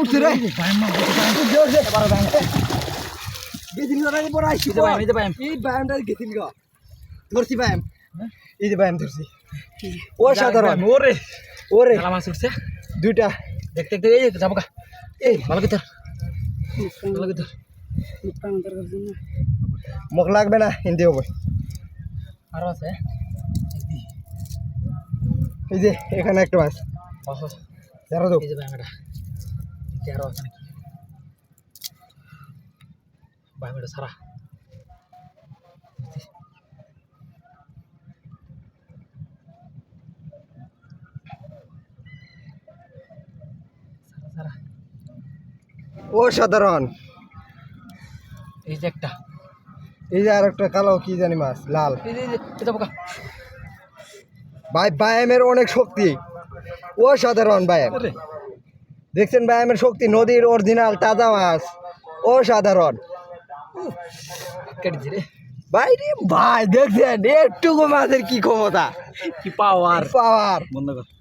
উঠছে রে। ব্যায়াম না উঠছে উঠছে গেছিল না পরে আইছি ব্যায়াম এই যে ব্যায়াম এই ব্যায়ামটা গেছিল গা। ধরছি ব্যায়াম। এই যে ব্যায়াম ধরছি। অসাধারণ ওরে। ওরে। কালা মাছ উঠছে দুইটা। দেখতে দেখতে এই যাব কা এই। ভালো কি তোর ভালো কি তোর মুখ লাগবে না হিন্দি হবে। আরও আছে? এই যে এখানে একটা মাছ। ধরো তো এই যে ব্যায়াম এটা এই আছে নাকি ব্যায়াম সারা অসাধারণ এই যে একটা। এই যে আর একটা কালো কি জানি মাছ লাল। কা ভাই ব্যায়ামের অনেক শক্তি। অসাধারণ ব্যায়াম আরে দেখছেন ব্যায়ামের শক্তি নদীর অরিজিনাল তাজা মাছ। অসাধারণ। সাধারণ ভাই রে ভাই দেখছেন? একটুকু মাছের কি ক্ষমতা? কি পাওয়ার পাওয়ার বন্ধ কর।